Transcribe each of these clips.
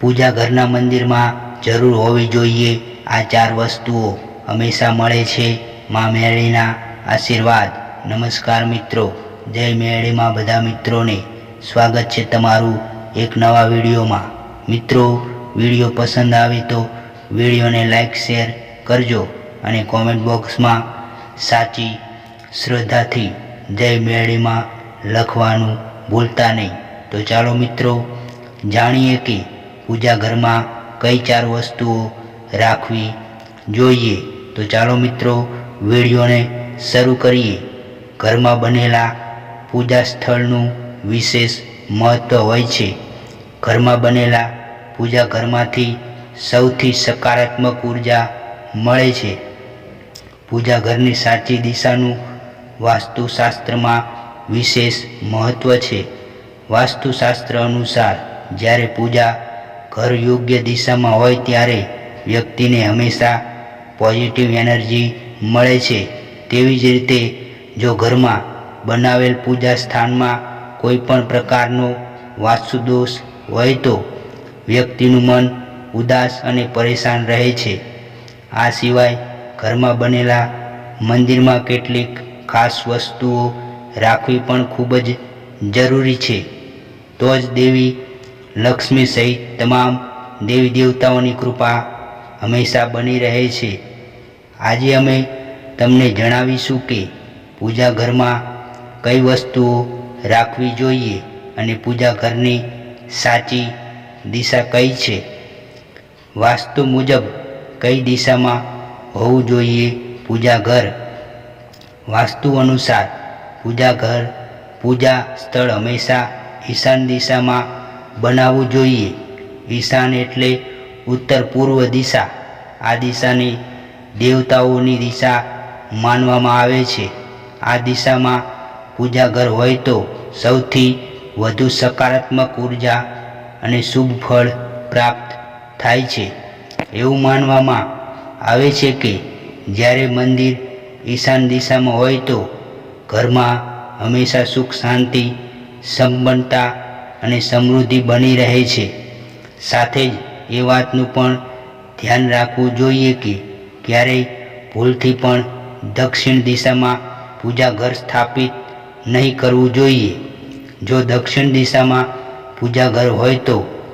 પૂજા ઘરના મંદિરમાં જરૂર હોવી જોઈએ. આ ચાર વસ્તુઓ હંમેશા મળે છે. મા મેળીના આશીર્વાદ. નમસ્કાર મિત્રો. જય મેળીમાં બધા મિત્રોને સ્વાગત છે તમારું એક નવા વિડીયોમાં. મિત્રો, વીડિયો પસંદ આવે તો વિડીયોને લાઈક, શેર કરજો અને કોમેન્ટ બોક્સમાં સાચી શ્રદ્ધાથી જય મેળીમાં લખવાનું ભૂલતા નહીં. તો ચાલો મિત્રો, જાણીએ કે પૂજા ઘરમાં કઈ ચાર વસ્તુઓ રાખવી જોઈએ? તો ચાલો મિત્રો, વિડીયોને શરૂ કરીએ. ઘરમાં બનેલા પૂજા સ્થળનું વિશેષ મહત્ત્વ હોય છે. ઘરમાં બનેલા પૂજા ઘરમાંથી સૌથી સકારાત્મક ઊર્જા મળે છે. પૂજા ઘરની સાચી દિશાનું વાસ્તુશાસ્ત્રમાં વિશેષ મહત્ત્વ છે. વાસ્તુશાસ્ત્ર અનુસાર જ્યારે પૂજા ઘર યોગ્ય દિશામાં હોય ત્યારે વ્યક્તિને હંમેશા પોઝિટિવ એનર્જી મળે છે. તેવી જ રીતે જો ઘરમાં બનાવેલ પૂજા સ્થાનમાં કોઈ પણ પ્રકારનો વાસ્તુદોષ હોય તો વ્યક્તિનું મન ઉદાસ અને પરેશાન રહે છે. આ સિવાય ઘરમાં બનેલા મંદિરમાં કેટલીક ખાસ વસ્તુઓ રાખવી પણ ખૂબ જ જરૂરી છે. તો જ દેવી લક્ષ્મી સહિત તમામ દેવી દેવતાઓની કૃપા હંમેશા બની રહે છે. આજે અમે તમને જણાવીશું કે પૂજા ઘરમાં કઈ વસ્તુઓ રાખવી જોઈએ અને પૂજા ઘરની સાચી દિશા કઈ છે. વાસ્તુ મુજબ કઈ દિશામાં હોવું જોઈએ પૂજા ઘર? વાસ્તુ અનુસાર પૂજા ઘર, પૂજા સ્થળ હંમેશા ઈશાન દિશામાં બનાવવું જોઈએ. ઈશાન એટલે ઉત્તર પૂર્વ દિશા. આ દિશાને દેવતાઓની દિશા માનવામાં આવે છે. આ દિશામાં પૂજા ઘર હોય તો સૌથી વધુ સકારાત્મક ઊર્જા અને શુભ ફળ પ્રાપ્ત થાય છે. એવું માનવામાં આવે છે કે જ્યારે મંદિર ઈશાન દિશામાં હોય તો ઘરમાં હંમેશા સુખ શાંતિ સંપન્નતા અને સમૃદ્ધિ બની રહે છે. સાથે જ એ વાતનું પણ ધ્યાન રાખવું જોઈએ કે ક્યારેય ભૂલથી પણ દક્ષિણ દિશામાં પૂજા ઘર સ્થાપિત નહીં કરવું જોઈએ. જો દક્ષિણ દિશામાં પૂજા ઘર હોય તો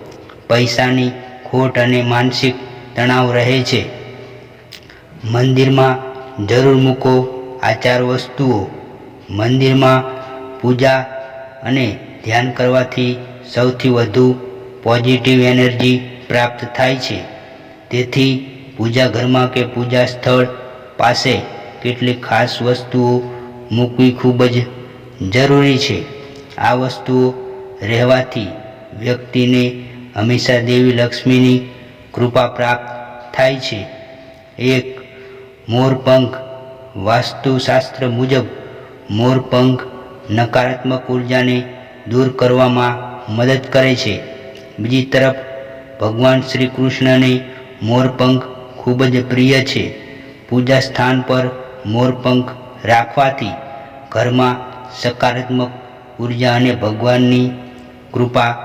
પૈસાની ખોટ અને માનસિક તણાવ રહે છે. મંદિરમાં જરૂર મૂકો આચાર વસ્તુઓ. મંદિરમાં પૂજા અને ધ્યાન કરવાથી સૌથી વધુ પોઝિટિવ એનર્જી પ્રાપ્ત થાય છે. તેથી પૂજા ઘરમાં કે પૂજા સ્થળ પાસે કેટલીક ખાસ વસ્તુઓ મૂકવી ખૂબ જ જરૂરી છે. આ વસ્તુઓ રહેવાથી વ્યક્તિને હંમેશા દેવી લક્ષ્મીની કૃપા પ્રાપ્ત થાય છે. એક મોરપંખ વાસ્તુશાસ્ત્ર મુજબ મોરપંખ નકારાત્મક ઉર્જાને દૂર કરવામાં મદદ કરે છે. બીજી તરફ, ભગવાન શ્રી કૃષ્ણને મોરપંખ ખૂબ જ પ્રિય છે. પૂજા સ્થાન પર મોરપંખ રાખવાથી ઘરમાં સકારાત્મક ઊર્જા અને ભગવાનની કૃપા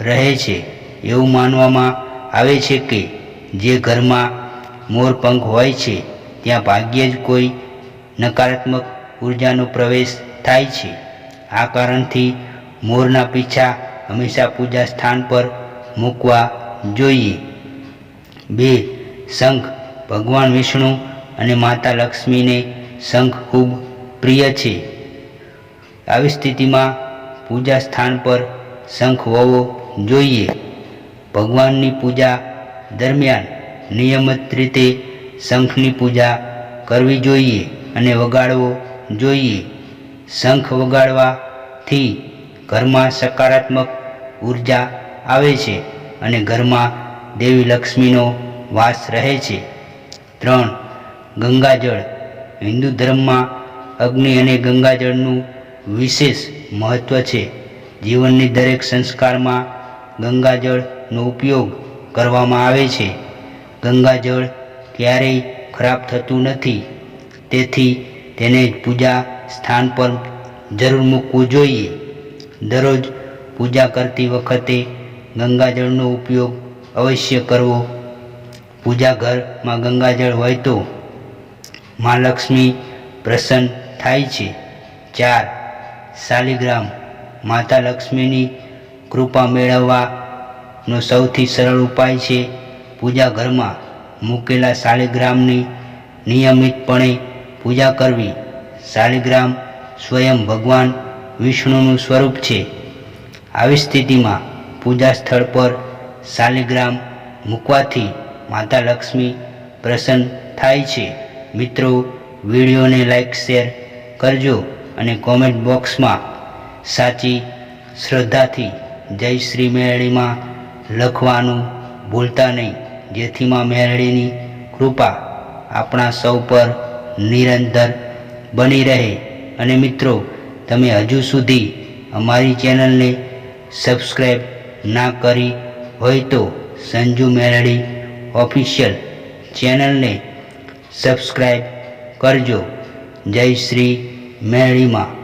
રહે છે. એવું માનવામાં આવે છે કે જે ઘરમાં મોરપંખ હોય છે, ત્યાં ભાગ્યે જ કોઈ નકારાત્મક ઉર્જાનો પ્રવેશ થાય છે. આ કારણથી મોરના પીછા હંમેશા પૂજા સ્થાન પર મૂકવા જોઈએ. બે, શંખ, ભગવાન વિષ્ણુ અને માતા લક્ષ્મીને શંખ ખૂબ પ્રિય છે. આવી સ્થિતિમાં પૂજા સ્થાન પર શંખ હોવો જોઈએ. ભગવાનની પૂજા દરમિયાન નિયમિત રીતે શંખની પૂજા કરવી જોઈએ અને વગાડવો જોઈએ. શંખ વગાડવાથી ઘરમાં સકારાત્મક ઊર્જા આવે છે અને ઘરમાં દેવી લક્ષ્મીનો વાસ રહે છે. ત્રણ, ગંગાજળ. હિન્દુ ધર્મમાં અગ્નિ અને ગંગાજળનું વિશેષ મહત્ત્વ છે. જીવનની દરેક સંસ્કારમાં ગંગાજળનો ઉપયોગ કરવામાં આવે છે. ગંગાજળ ક્યારેય ખરાબ થતું નથી. તેથી તેને પૂજા સ્થાન પર જરૂર મૂકવું જોઈએ. દરરોજ પૂજા કરતી વખતે ગંગાજળનો ઉપયોગ અવશ્ય કરવો. પૂજા ઘરમાં ગંગાજળ હોય તો મા લક્ષ્મી પ્રસન્ન થાય છે. ચાર, શાલિગ્રામ માતા લક્ષ્મીની કૃપા મેળવવાનો સૌથી સરળ ઉપાય છે પૂજા ઘરમાં મૂકેલા શાલિગ્રામની નિયમિતપણે પૂજા કરવી. શાલિગ્રામ સ્વયં ભગવાન વિષ્ણુનું સ્વરૂપ છે. આવી સ્થિતિમાં પૂજા સ્થળ પર શાલિગ્રામ મૂકવાથી માતા લક્ષ્મી પ્રસન્ન થાય છે. મિત્રો, વિડીયોને લાઈક, શેર કરજો અને કોમેન્ટ બોક્સમાં સાચી શ્રદ્ધાથી જય શ્રી મેળીમાં લખવાનું ભૂલતા નહીં. જેથી માં મેળીની કૃપા આપણા સૌ પર નિરંતર બની રહે. અને મિત્રો તમે હજુ સુધી અમારી ચેનલને સબસ્ક્રાઈબ ના કરી હોય તો સંજુ મેરડી ઓફિશિયલ ચેનલને સબસ્ક્રાઈબ કરજો. જય શ્રી મેરડીમાં.